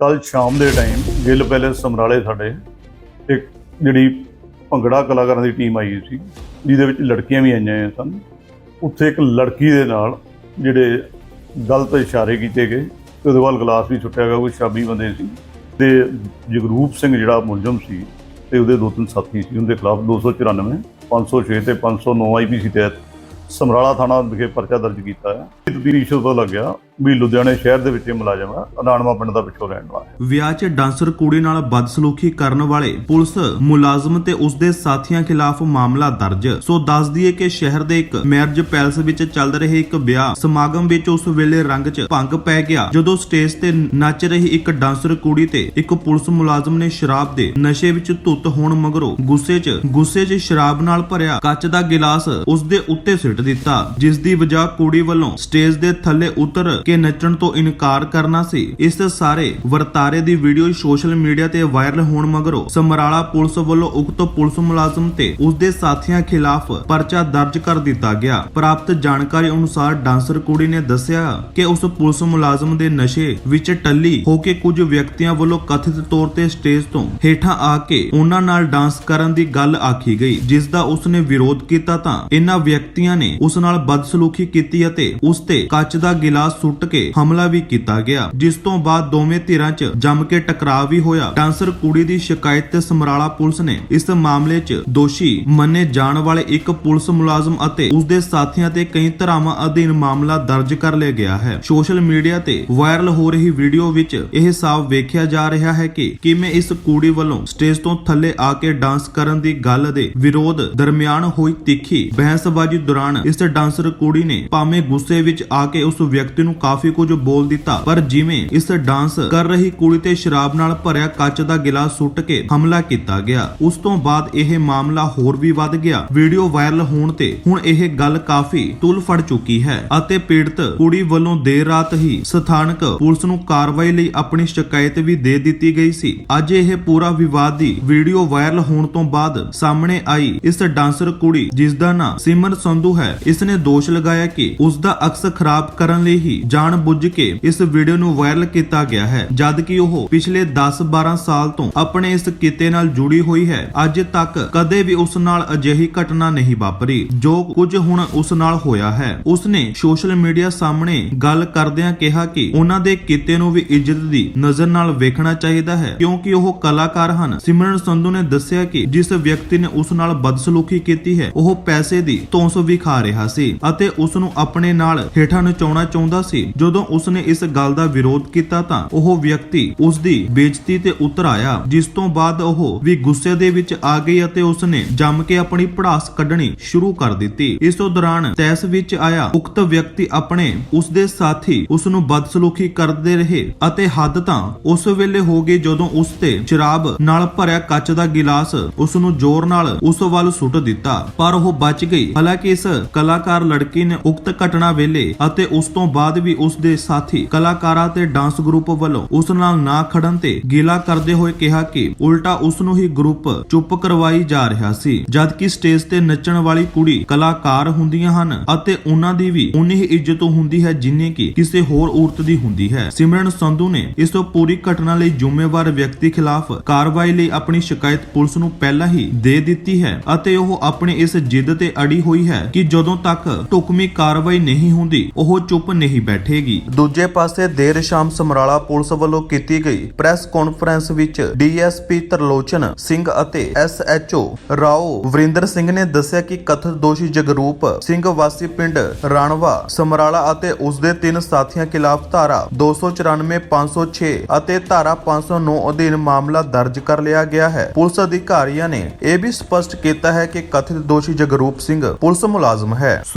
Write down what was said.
ਕੱਲ ਸ਼ਾਮ ਦੇ ਟਾਈਮ ਗਿੱਲ ਪੈਲੇਸ ਸਮਰਾਲੇ ਸਾਡੇ, ਇੱਕ ਜਿਹੜੀ ਭੰਗੜਾ ਕਲਾਕਾਰਾਂ ਦੀ ਟੀਮ ਆਈ ਸੀ, ਜਿਹਦੇ ਵਿੱਚ ਲੜਕੀਆਂ ਵੀ ਆਈਆਂ ਸਨ। ਉੱਥੇ ਇੱਕ ਲੜਕੀ ਦੇ ਨਾਲ ਜਿਹੜੇ ਗਲਤ ਇਸ਼ਾਰੇ ਕੀਤੇ ਗਏ, ਤੇ ਉਹਦੇ ਵੱਲ ਗਲਾਸ ਵੀ ਛੁੱਟਿਆ ਗਿਆ ਕੋਈ ਸ਼ਾਬੀ ਬੰਦੇ ਸੀ। ਤੇ ਜਗਰੂਪ ਸਿੰਘ ਜਿਹੜਾ ਮੁਲਜ਼ਮ ਸੀ, ਤੇ ਉਹਦੇ ਦੋ ਤਿੰਨ ਸਾਥੀ ਸੀ, ਉਹਦੇ ਖਿਲਾਫ 294 506 ਤੇ 509 ਆਈਪੀਸੀ ਤਹਿਤ ਸਮਰਾਲਾ ਥਾਣਾ ਵਿਖੇ ਪਰਚਾ ਦਰਜ ਕੀਤਾ ਹੈ। ਤਫਤੀਸ਼ ਤੋਂ ਲੱਗ ਵੀ ਲੁਧਿਆਣੇ ਸ਼ਹਿਰ ਦੇ ਵਿੱਚ ਇਹ ਮੁਲਾਜ਼ਮ ਆ, ਅਨਾਣਵਾ ਪਿੰਡ ਦਾ ਪਿੱਛੋਂ ਰਹਿਣ ਵਾਲਾ ਵਿਆਹ 'ਚ ਡਾਂਸਰ ਕੁੜੀ ਨਾਲ ਬਦਸਲੂਕੀ ਕਰਨ ਵਾਲੇ ਪੁਲਿਸ ਮੁਲਾਜ਼ਮ ਤੇ ਉਸ ਦੇ ਸਾਥੀਆਂ ਖਿਲਾਫ ਮਾਮਲਾ ਦਰਜ। ਸੋ ਦੱਸ ਦਈਏ ਕਿ ਸ਼ਹਿਰ ਦੇ ਇੱਕ ਮੈਰਿਜ ਪੈਲਸ ਵਿੱਚ ਚੱਲ ਰਹੇ ਇੱਕ ਵਿਆਹ ਸਮਾਗਮ ਵਿੱਚ ਉਸ ਵੇਲੇ ਰੰਗ 'ਚ ਭੰਗ ਪੈ ਗਿਆ, ਜਦੋਂ ਸਟੇਜ ਤੇ ਨੱਚ ਰਹੀ ਇੱਕ ਡਾਂਸਰ ਕੁੜੀ ਤੇ ਇੱਕ ਪੁਲਿਸ ਮੁਲਾਜ਼ਮ ਨੇ ਸ਼ਰਾਬ ਦੇ ਨਸ਼ੇ ਵਿੱਚ ਧੁੱਤ ਹੋਣ ਮਗਰੋਂ ਗੁੱਸੇ 'ਚ ਗੁੱਸੇ 'ਚ ਸ਼ਰਾਬ ਨਾਲ ਭਰਿਆ ਕੱਚ ਦਾ ਗਿਲਾਸ ਉਸ ਦੇ ਉੱਤੇ ਸਿੱਟ ਦਿੱਤਾ, ਜਿਸ ਦੀ ਵਜ੍ਹਾ ਕੁੜੀ ਵੱਲੋਂ ਸਟੇਜ ਦੇ ਥੱਲੇ ਉਤਰ ਕੇ ਨੱਚਣ ਤੋਂ ਇਨਕਾਰ ਕਰਨਾ ਸੀ। ਇਸ ਸਾਰੇ ਵਰਤਾਰੇ ਦੀ ਵੀਡੀਓ ਸੋਸ਼ਲ ਮੀਡੀਆ ਤੇ ਵਾਇਰਲ ਹੋਣ ਮਗਰੋਂ ਸਮਰਾਲਾ ਪੁਲਿਸ ਵੱਲੋਂ ਉਕਤ ਪੁਲਿਸ ਮੁਲਾਜ਼ਮ ਤੇ ਉਸ ਦੇ ਸਾਥੀਆਂ ਖਿਲਾਫ ਪਰਚਾ ਦਰਜ ਕਰ ਦਿੱਤਾ ਗਿਆ। ਪ੍ਰਾਪਤ ਜਾਣਕਾਰੀ ਅਨੁਸਾਰ ਡਾਂਸਰ ਕੁੜੀ ਨੇ ਦੱਸਿਆ ਕਿ ਉਸ ਪੁਲਿਸ ਮੁਲਾਜ਼ਮ ਦੇ ਨਸ਼ੇ ਵਿੱਚ ਟੱਲੀ ਹੋ ਕੇ ਕੁਝ ਵਿਅਕਤੀਆਂ ਵੱਲੋਂ ਕਥਿਤ ਤੌਰ ਤੇ ਸਟੇਜ ਤੋਂ ਹੇਠਾਂ ਆ ਕੇ ਉਹਨਾਂ ਨਾਲ ਡਾਂਸ ਕਰਨ ਦੀ ਗੱਲ ਆਖੀ ਗਈ, ਜਿਸ ਦਾ ਉਸ ਨੇ ਵਿਰੋਧ ਕੀਤਾ ਤਾਂ ਇਹਨਾਂ ਵਿਅਕਤੀਆਂ ਨੇ ਉਸ ਨਾਲ ਬਦਸਲੂਕੀ ਕੀਤੀ ਅਤੇ ਉਸ ਤੇ ਕੱਚ ਦਾ ਗਿਲਾਸ ਸੁੱਟ ਕੇ ਹਮਲਾ ਵੀ ਕੀਤਾ ਗਿਆ। ਜਿਸ ਤੋਂ ਬਾਅਦ ਦੋਵੇਂ ਧਿਰਾਂ 'ਚ ਜੰਮ ਕੇ ਟਕਰਾਅ ਵੀ ਹੋਇਆ। ਡਾਂਸਰ ਕੁੜੀ ਦੀ ਸ਼ਿਕਾਇਤ ਤੇ ਸਮਰਾਲਾ ਪੁਲਿਸ ਨੇ ਇਸ ਮਾਮਲੇ 'ਚ ਦੋਸ਼ੀ ਮੰਨੇ ਜਾਣ ਵਾਲੇ ਇੱਕ ਪੁਲਿਸ ਮੁਲਾਜ਼ਮ ਅਤੇ ਉਸ ਦੇ ਸਾਥੀਆਂ ਤੇ ਕਈ ਧਾਰਾਵਾਂ ਅਧੀਨ ਮਾਮਲਾ ਦਰਜ ਕਰ ਲਿਆ ਗਿਆ ਹੈ। ਸੋਸ਼ਲ ਮੀਡੀਆ ਤੇ ਵਾਇਰਲ ਹੋ ਰਹੀ ਵੀਡੀਓ ਵਿੱਚ ਇਹ ਸਾਫ਼ ਵੇਖਿਆ ਜਾ ਰਿਹਾ ਹੈ ਕਿ ਕਿਵੇਂ ਇਸ ਕੁੜੀ ਵੱਲੋਂ ਸਟੇਜ ਤੋਂ ਥੱਲੇ ਆ ਕੇ ਡਾਂਸ ਕਰਨ ਦੀ ਗੱਲ ਦੇ ਵਿਰੋਧ ਦਰਮਿਆਨ ਹੋਈ ਤਿੱਖੀ ਬਹਿਸਬਾਜ਼ੀ ਦੌਰਾਨ ਇਸ ਡਾਂਸਰ ਕੁੜੀ ਨੇ ਭਾਵੇਂ ਗੁੱਸੇ ਵਿੱਚ ਆ ਕੇ ਉਸ ਵਿਅਕਤੀ ਨੂੰ ਕਾਫੀ ਕੁਝ ਬੋਲ ਦਿੱਤਾ। ਪਰ ਜਿਵੇਂ ਇਸ ਡਾਂਸ ਕਰ ਰਹੀ ਕੁੜੀ ਤੇ ਸ਼ਰਾਬ ਨਾਲ ਭਰਿਆ ਕੱਚ ਦਾ ਗਿਲਾਸ ਸੁੱਟ ਕੇ ਹਮਲਾ ਕੀਤਾ ਗਿਆ, ਉਸ ਤੋਂ ਬਾਅਦ ਇਹ ਮਾਮਲਾ ਹੋਰ ਵੀ ਵੱਧ ਗਿਆ। ਵੀਡੀਓ ਵਾਇਰਲ ਹੋਣ ਤੇ ਹੁਣ ਇਹ ਗੱਲ ਕਾਫੀ ਤੁਲ ਫੜ ਚੁੱਕੀ ਹੈ ਅਤੇ ਪੀੜਤ ਕੁੜੀ ਵੱਲੋਂ ਦੇਰ ਰਾਤ ਹੀ ਸਥਾਨਕ ਪੁਲਿਸ ਨੂੰ ਕਾਰਵਾਈ ਲਈ ਆਪਣੀ ਸ਼ਿਕਾਇਤ ਵੀ ਦੇ ਦਿੱਤੀ ਗਈ ਸੀ। ਅੱਜ ਇਹ ਪੂਰਾ ਵਿਵਾਦ ਦੀ ਵੀਡੀਓ ਵਾਇਰਲ ਹੋਣ ਤੋਂ ਬਾਅਦ ਸਾਹਮਣੇ ਆਈ ਇਸ ਡਾਂਸਰ ਕੁੜੀ ਜਿਸ ਦਾ ਨਾਂ ਸਿਮਰ ਸੰਧੂ ਹੈ। ਇਸ ਨੇ ਦੋਸ਼ ਲਗਾਇਆ ਕਿ ਉਸ ਦਾ ਅਕਸ ਖਰਾਬ ਕਰਨ ਲਈ ਹੀ ਜਾਣ ਬੁੱਝ ਕੇ ਇਸ ਵੀਡੀਓ ਨੂੰ ਵਾਇਰਲ ਕੀਤਾ ਗਿਆ ਹੈ ਜਦ ਕਿ ਉਹ ਪਿਛਲੇ 10-12 ਸਾਲ ਤੋਂ ਆਪਣੇ ਇਸ ਕਿੱਤੇ ਨਾਲ ਜੁੜੀ ਹੋਈ ਹੈ। ਅੱਜ ਤੱਕ ਕਦੇ ਵੀ ਉਸ ਨਾਲ ਅਜਿਹੀ ਘਟਨਾ ਨਹੀਂ ਵਾਪਰੀ, ਜੋ ਕੁਝ ਹੁਣ ਉਸ ਨਾਲ ਹੋਇਆ ਹੈ। ਉਸ ਨੇ ਸੋਸ਼ਲ ਮੀਡੀਆ ਸਾਹਮਣੇ ਗੱਲ ਕਰਦਿਆਂ ਕਿਹਾ ਕਿ ਉਹਨਾਂ ਦੇ ਕਿੱਤੇ ਨੂੰ ਵੀ ਇੱਜ਼ਤ ਦੀ ਨਜ਼ਰ ਨਾਲ ਵੇਖਣਾ ਚਾਹੀਦਾ ਹੈ, ਕਿਉਂਕਿ ਉਹ ਕਲਾਕਾਰ ਹਨ। ਸਿਮਰਨ ਸੰਧੂ ਨੇ ਦੱਸਿਆ ਕਿ ਜਿਸ ਵਿਅਕਤੀ ਨੇ ਉਸ ਨਾਲ ਬਦਸਲੂਕੀ ਕੀਤੀ ਹੈ, ਉਹ ਪੈਸੇ ਦੀ ਧੌਂਸ ਵਿਖਾ ਰਿਹਾ ਸੀ ਅਤੇ ਉਸ ਨੂੰ ਆਪਣੇ ਨਾਲ ਹੇਠਾਂ ਨਚਾਉਣਾ ਚਾਹੁੰਦਾ ਸੀ। ਜਦੋਂ ਉਸ ਨੇ ਇਸ ਗੱਲ ਦਾ ਵਿਰੋਧ ਕੀਤਾ ਤਾਂ ਉਹ ਵਿਅਕਤੀ ਉਸ ਦੀ ਬੇਇੱਜ਼ਤੀ ਤੇ ਉਤਰ ਆਇਆ, ਜਿਸ ਤੋਂ ਬਾਅਦ ਉਹ ਵੀ ਗੁੱਸੇ ਦੇ ਵਿੱਚ ਆ ਗਈ ਅਤੇ ਉਸ ਨੇ ਜੰਮ ਕੇ ਆਪਣੀ ਪੜਾਸ ਕੱਢਣੀ ਸ਼ੁਰੂ ਕਰ ਦਿੱਤੀ। ਇਸ ਤੋਂ ਦੌਰਾਨ ਤੈਸ ਵਿੱਚ ਆਇਆ, ਉਕਤ ਵਿਅਕਤੀ ਆਪਣੇ ਉਸ ਦੇ ਸਾਥੀ ਉਸ ਨੂੰ ਬਦਸਲੂਕੀ ਕਰਦੇ ਰਹੇ ਅਤੇ ਹੱਦ ਤਾਂ ਉਸ ਵੇਲੇ ਹੋ ਗਈ ਜਦੋਂ ਉਸ ਤੇ ਸ਼ਰਾਬ ਨਾਲ ਭਰਿਆ ਕੱਚ ਦਾ ਗਿਲਾਸ ਉਸ ਨੂੰ ਜ਼ੋਰ ਨਾਲ ਉਸ ਵੱਲ ਸੁੱਟ ਦਿੱਤਾ, ਪਰ ਉਹ ਬਚ ਗਈ। ਹਾਲਾਂਕਿ ਇਸ ਕਲਾਕਾਰ ਲੜਕੀ ਨੇ ਉਕਤ ਘਟਨਾ ਵੇਲੇ ਅਤੇ ਉਸ ਤੋਂ ਬਾਅਦ ਵੀ ਉਸ ਦੇ ਸਾਥੀ ਕਲਾਕਾਰਾਂ ਤੇ ਡਾਂਸ ਗਰੁੱਪ ਵੱਲੋਂ ਉਸ ਨਾਲ ਨਾ ਖੜਨ ਤੇ ਗਿਲਾ ਕਰਦੇ ਹੋਏ ਕਿਹਾ ਕਿ ਉਲਟਾ ਉਸ ਨੂੰ ਹੀ ਗਰੁੱਪ ਚੁੱਪ ਕਰਵਾਈ ਜਾ ਰਿਹਾ ਸੀ। ਜਦਕਿ ਸਟੇਜ ਤੇ ਨੱਚਣ ਵਾਲੀ ਕੁੜੀ ਕਲਾਕਾਰ ਹੁੰਦੀਆਂ ਹਨ ਅਤੇ ਉਹਨਾਂ ਦੀ ਵੀ ਉਨੀ ਹੀ ਇੱਜ਼ਤ ਹੁੰਦੀ ਹੈ ਜਿੰਨੀ ਕਿ ਕਿਸੇ ਹੋਰ ਔਰਤ ਦੀ ਹੁੰਦੀ ਹੈ। ਸਿਮਰਨ ਸੰਧੂ ਨੇ ਇਸ ਪੂਰੀ ਘਟਨਾ ਲਈ ਜ਼ਿੰਮੇਵਾਰ ਵਿਅਕਤੀ ਖਿਲਾਫ ਕਾਰਵਾਈ ਲਈ ਆਪਣੀ ਸ਼ਿਕਾਇਤ ਪੁਲਿਸ ਨੂੰ ਪਹਿਲਾਂ ਹੀ ਦੇ ਦਿੱਤੀ ਹੈ ਅਤੇ ਉਹ ਆਪਣੀ ਇਸ ਜਿੱਦ ਤੇ ਅੜੀ ਹੋਈ ਹੈ ਕਿ ਜਦੋਂ ਤੱਕ ਢੁਕਵੀਂ ਕਾਰਵਾਈ ਨਹੀਂ ਹੁੰਦੀ, ਉਹ ਚੁੱਪ ਨਹੀਂ ਬੈਠ ਬੈਠੇਗੀ। ਦੂਜੇ ਪਾਸੇ ਦੇਰ ਸ਼ਾਮ ਸਮਰਾਲਾ ਪੁਲਿਸ ਵੱਲੋਂ ਕੀਤੀ ਗਈ ਪ੍ਰੈਸ ਕਾਨਫਰੰਸ ਵਿੱਚ ਡੀਐਸਪੀ ਤਰਲੋਚਨ ਸਿੰਘ ਅਤੇ ਐਸਐਚਓ ਰਾਓ ਵਰਿੰਦਰ ਸਿੰਘ ਨੇ ਦੱਸਿਆ ਕਿ ਕਥਿਤ ਦੋਸ਼ੀ ਜਗਰੂਪ ਸਿੰਘ ਵਾਸੀ ਪਿੰਡ ਰਾਣਵਾ, ਸਮਰਾਲਾ ਅਤੇ ਉਸ ਦੇ ਤਿੰਨ ਸਾਥੀਆਂ ਖਿਲਾਫ ਧਾਰਾ 294 506 ਅਤੇ ਧਾਰਾ 509 ਅਧੀਨ ਮਾਮਲਾ ਦਰਜ ਕਰ ਲਿਆ ਗਿਆ ਹੈ। ਪੁਲਿਸ ਅਧਿਕਾਰੀਆਂ ਨੇ ਇਹ ਵੀ ਸਪਸ਼ਟ ਕੀਤਾ ਹੈ ਕਿ ਕਥਿਤ ਦੋਸ਼ੀ ਜਗਰੂਪ ਸਿੰਘ ਪੁਲਿਸ ਮੁਲਾਜ਼ਮ ਹੈ।